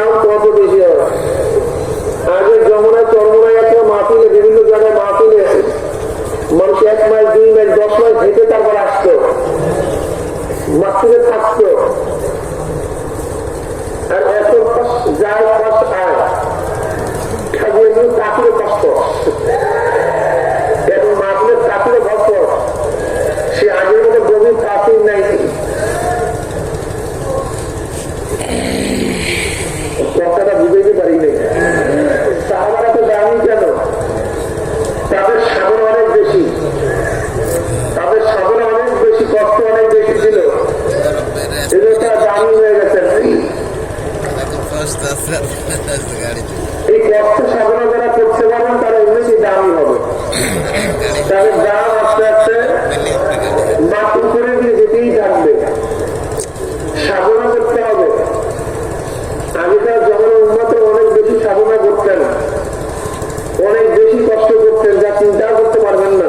নাম কত বেশি হবে আগে যমুনায় চরমুনায় একটা মাহফিলে বিভিন্ন জায়গায় মাহফিলে মানুষ এক মাস দুই মাস দশ মাস হেঁটে তারপর আসতো। মাসিকে থাকতো। তাহলে দাম আস্তে আস্তে আগেকার অনেক বেশি অনেক বেশি কষ্ট করতেন, যা চিন্তা করতে পারবেন না।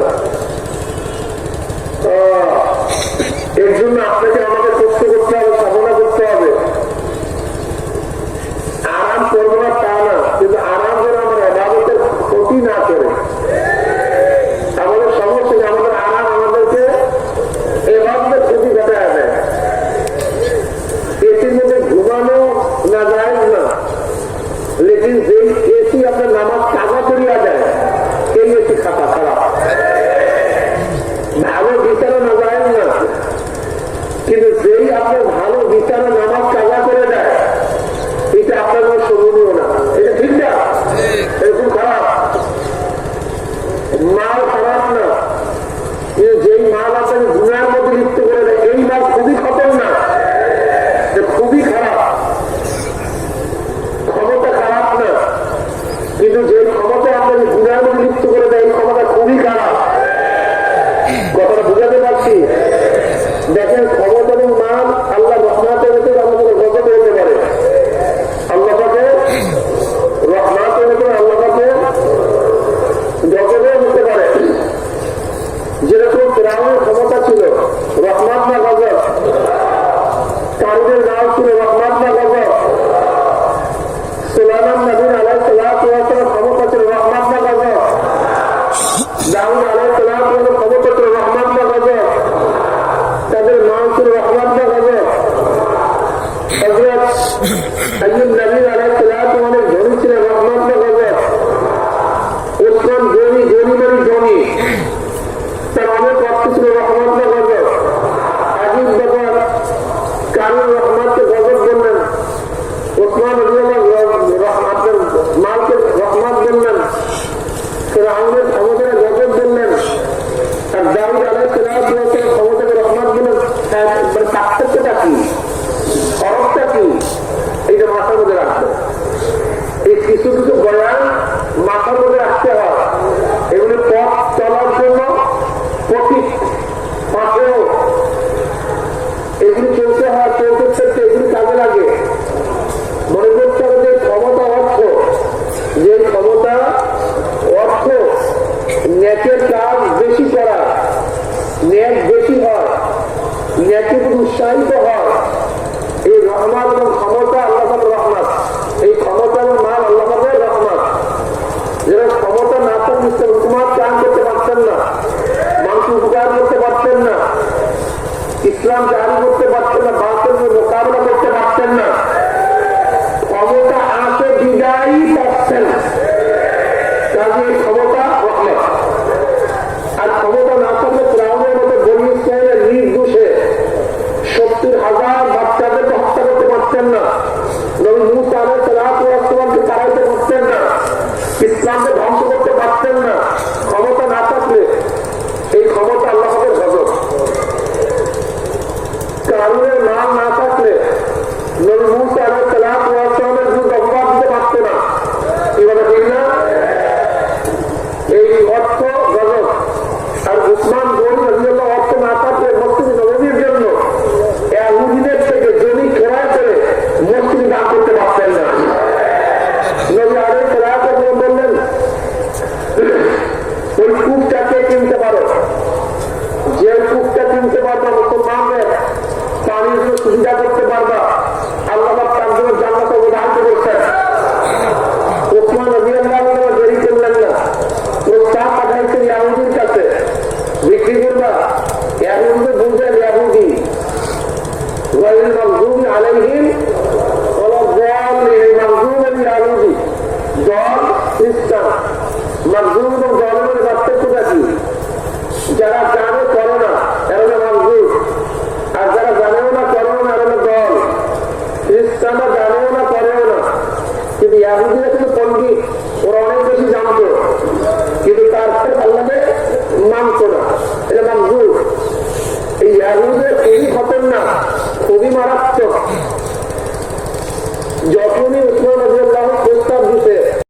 এর জন্য আপনাকে আমাকে কষ্ট করতে হবে, সাধনা করতে হবে। আরাম করব না মার সরানো এই যেই মার Oh! উৎসাহিত হয় চিন্তা করতে পারবা। আল্লাহ তার জন্য জান্নাত অবদান করছেন ওসমান অভিয়ান দেরি করলেন না। ও চা পাঠাইছেন ইয়াহুদির কাছে বিক্রি করবা। ইয়াহুদি বুঝলেন ইয়াহুদি। ওয়াইল মাহজুম আলাইহিম যারা জানে করে না। খুবই মারাত্মক